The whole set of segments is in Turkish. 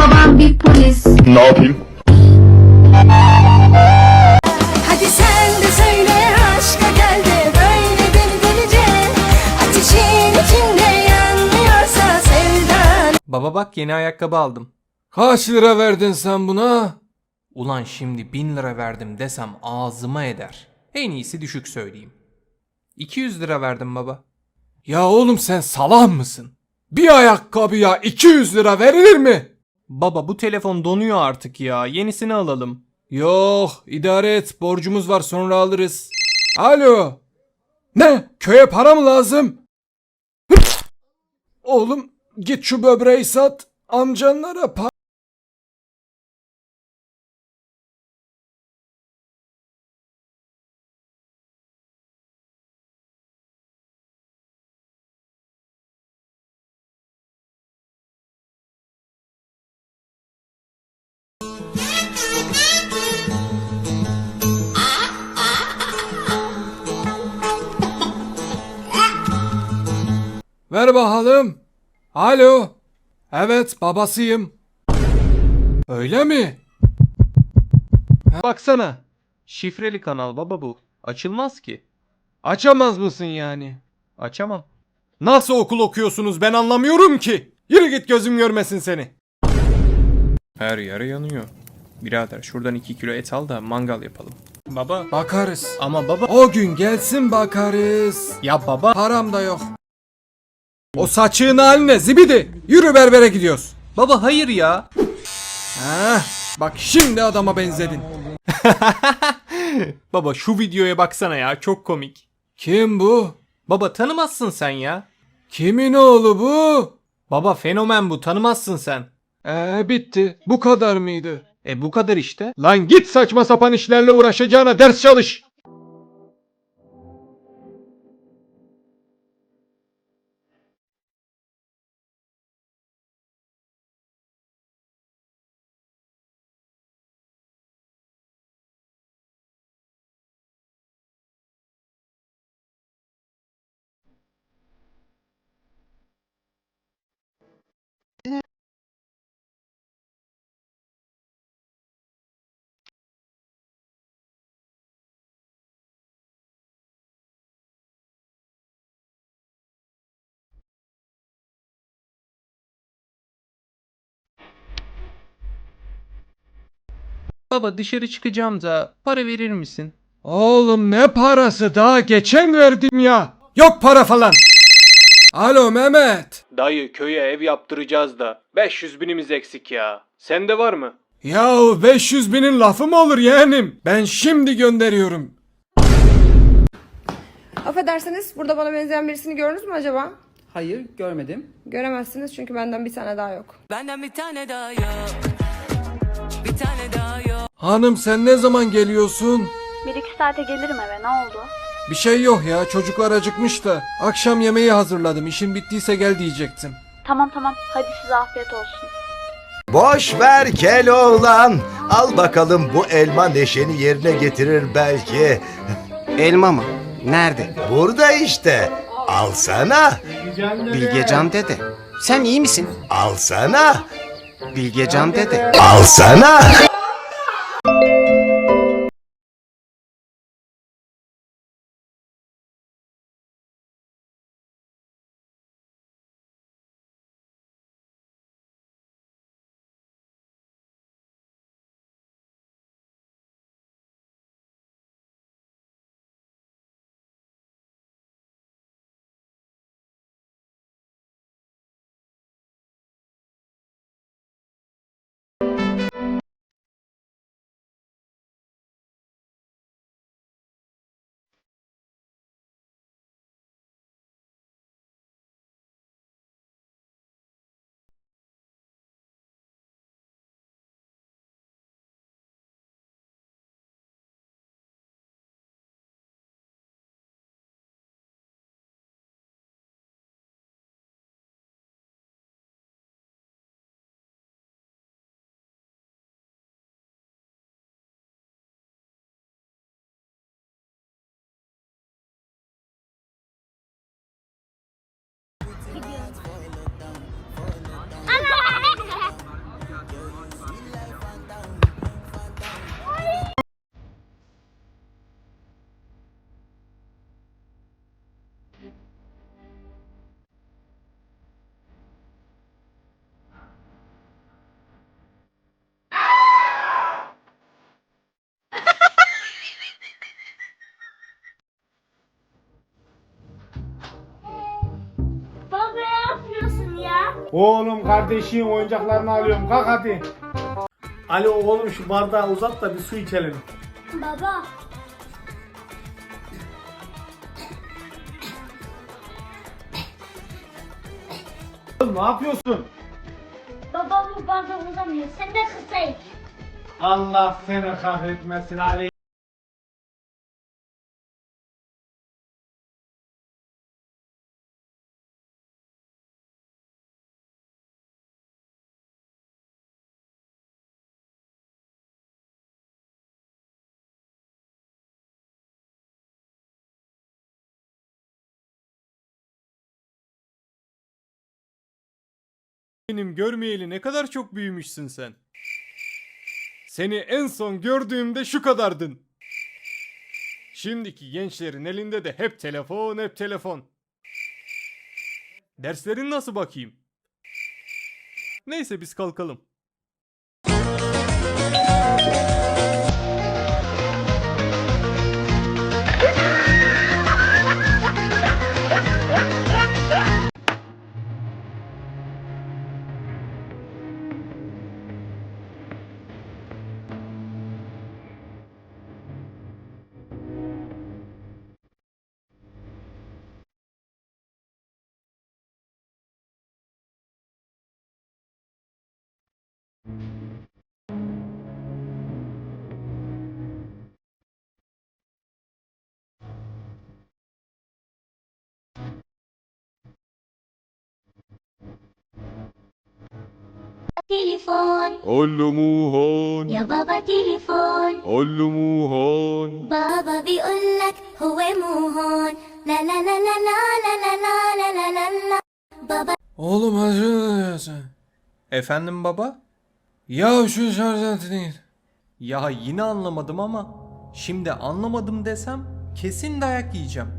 babam bir polis Ne yapayım? Hadi sen de söyle aşka gel de böyle deli delice Ateşin içinde yanmıyorsa sevdan Baba bak yeni ayakkabı aldım. Kaç lira verdin sen buna? Ulan şimdi 1000 lira verdim desem ağzıma eder. En iyisi düşük söyleyeyim. 200 lira verdim baba. Ya oğlum sen salak mısın? Bir ayakkabıya 200 lira verilir mi? Baba bu telefon donuyor artık ya. Yenisini alalım. Yok idare et borcumuz var sonra alırız. Alo. Ne? Köye para mı lazım? Oğlum git şu böbreği sat. Amcanlara para... Ver bakalım. Alo. Evet babasıyım. Öyle mi? Baksana. Şifreli kanal baba bu. Açılmaz ki. Açamaz mısın yani? Açamam. Nasıl okul okuyorsunuz ben anlamıyorum ki. Yürü git gözüm görmesin seni. Her yer yanıyor. Birader şuradan 2 kilo et al da mangal yapalım. Baba. Bakarız. Ama baba. O gün gelsin bakarız. Ya baba. Param da yok. O saçığın haline zibidi. Yürü berbere gidiyoruz. Baba hayır ya. Ha, bak şimdi adama benzedin. Baba şu videoya baksana ya çok komik. Kim bu? Baba tanımazsın sen ya. Kimin oğlu bu? Baba fenomen bu tanımazsın sen. Ee bitti. Bu kadar mıydı? E bu kadar işte. Lan git saçma sapan işlerle uğraşacağına ders çalış. Baba dışarı çıkacağım da para verir misin? Oğlum ne parası daha geçen verdim ya. Yok para falan. Alo Mehmet. Dayı köye ev yaptıracağız da 500 binimiz eksik ya. Sende var mı? Yahu 500 binin lafı mı olur yeğenim? Ben şimdi gönderiyorum. Affedersiniz, burada bana benzeyen birisini gördünüz mü acaba? Hayır görmedim. Göremezsiniz çünkü benden bir tane daha yok. Benden bir tane daha yok Hanım sen ne zaman geliyorsun? Bir iki saate gelirim eve ne oldu? Bir şey yok ya çocuklar acıkmış da. Akşam yemeği hazırladım işin bittiyse gel diyecektim. Tamam tamam hadi size afiyet olsun. Boş ver Keloğlan. Al bakalım bu elma neşeni yerine getirir belki. Elma mı? Nerede? Burada işte. Alsana. Bilgecan dede. Sen iyi misin? Alsana. Bilgecan dede. Alsana. Oğlum kardeşin oyuncaklarını alıyorum. Kalk hadi. Alo oğlum şu bardağı uzat da bir su içelim. Baba Oğlum ne yapıyorsun? Baba bu bardak uzamıyor sen de kısa iç Allah seni kahretmesin Ali. Benim görmeyeli ne kadar çok büyümüşsün sen. Seni en son gördüğümde şu kadardın. Şimdiki gençlerin elinde de hep telefon hep telefon. Derslerin nasıl bakayım? Neyse biz kalkalım. Telefon Allumuhan, يا بابا تليفون allumuhan. بابا بيقول لك هو مو هون لا لا لا لا لا لا لا لا لا لا لا بابا Oğlum acı sen. Efendim baba? Ya şu şarj aletini git. Ya yine anlamadım ama şimdi anlamadım desem kesin dayak yiyeceğim.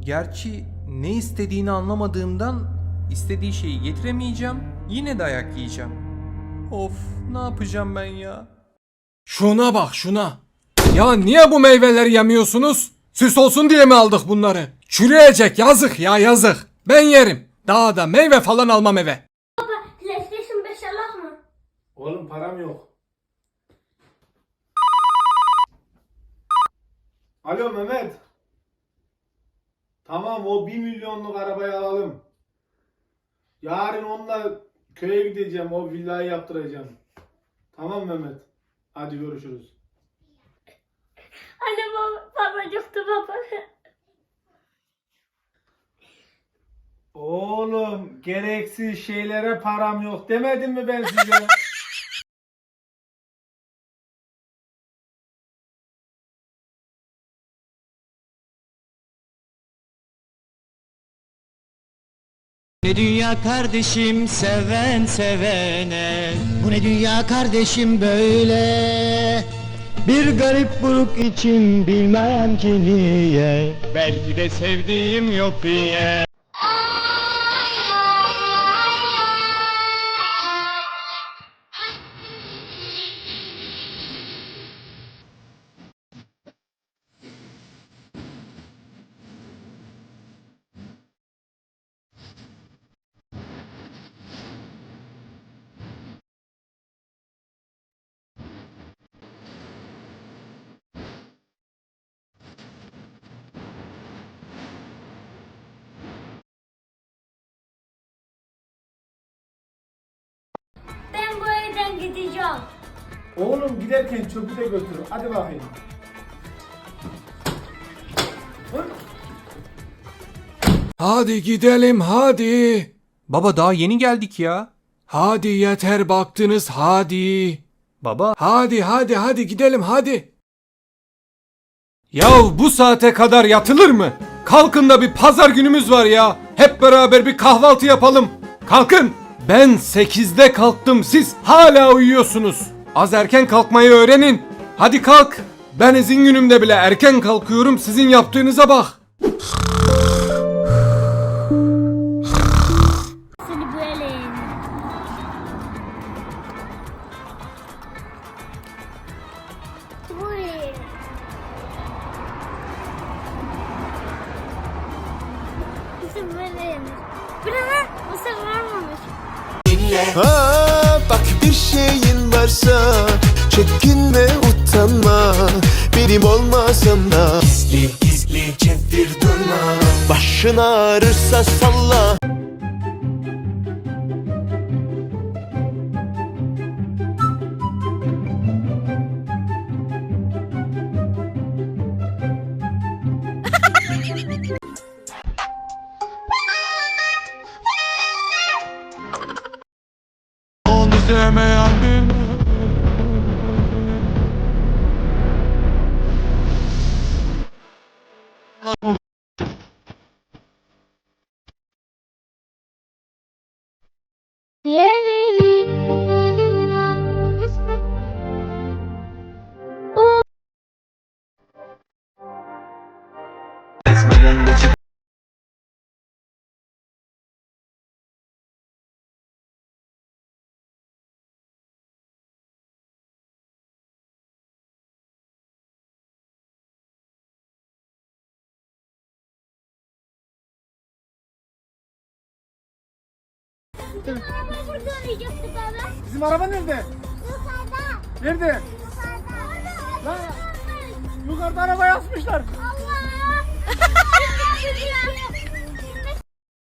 Gerçi ne istediğini anlamadığımdan istediği şeyi getiremeyeceğim. Yine dayak yiyeceğim. Of ne yapacağım ben ya? Şuna bak şuna. Ya niye bu meyveleri yemiyorsunuz? Süs olsun diye mi aldık bunları? Çürüyecek yazık ya yazık. Ben yerim. Daha da meyve falan almam eve. PlayStation 5 alak mı? Oğlum param yok. Alo Mehmet. Tamam o 1 milyonluk arabayı alalım. Yarın onunla köye gideceğim. O villayı yaptıracağım. Tamam Mehmet. Hadi görüşürüz. Anne baba, baba yoktu baba. Oğlum gereksiz şeylere param yok demedim mi ben size? Ne dünya kardeşim seven sevene Bu ne dünya kardeşim böyle? Bir garip buruk için bilmem ki niye Belki de sevdiğim yok diye Oğlum giderken çöpü de götür. Hadi bakayım. Hadi gidelim hadi. Baba daha yeni geldik ya. Hadi yeter baktınız hadi. Baba Hadi hadi hadi gidelim hadi. Yav bu saate kadar yatılır mı? Kalkın da bir pazar günümüz var ya. Hep beraber bir kahvaltı yapalım. Kalkın. Ben 8'de kalktım siz hala uyuyorsunuz. Az erken kalkmayı öğrenin. Hadi kalk. Ben izin günümde bile erken kalkıyorum sizin yaptığınıza bak. Seni böyle? Mısır varmamış. Ha, benim olmasam da gizli gizli çevir durma. Başın ağrırsa salla 10 Bizim araba nerede? Nerede? Lan, yukarıda araba yazmışlar.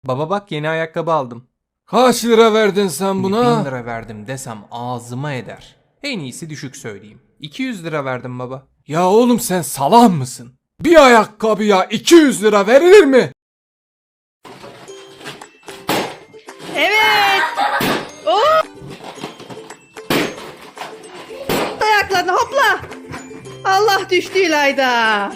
Baba bak yeni ayakkabı aldım. Kaç lira verdin sen buna? 1000 lira verdim desem ağzıma eder. En iyisi düşük söyleyeyim. 200 lira verdim baba. Ya oğlum sen salah mısın? Bir ayakkabıya 200 lira verilir mi? Ayaklarını hopla. Allah düştü İlayda.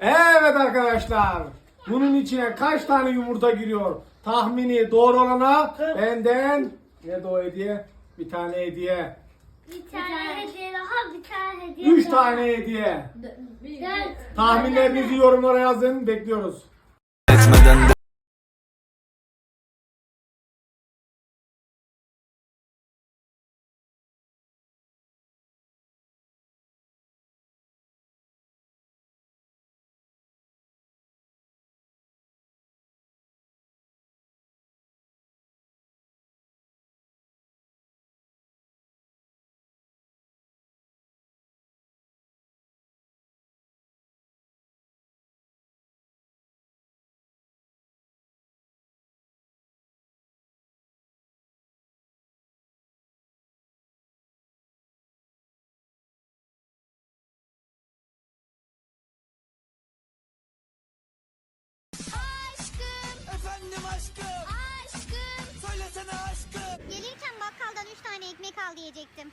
Evet arkadaşlar. Bunun içine kaç tane yumurta giriyor? Tahmini doğru olana benden ne de o hediye? Bir tane hediye. Bir tane hediye daha, bir tane hediye Üç tane hediye. Tahminlerinizi yorumlara yazın. Bekliyoruz. Gelirken bakkaldan üç tane ekmek al diyecektim.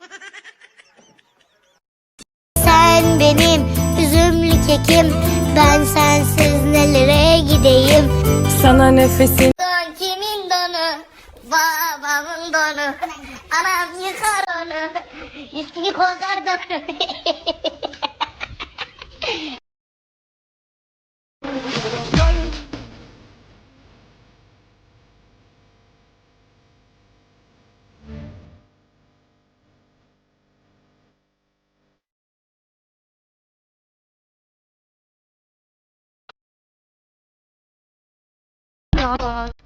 Sen benim üzümlü kekim, ben sensiz nelere gideyim. Sana nefesin Don kimin donu? Babamın donu. Anam yıkar onu. Üstünü kozar donu. off of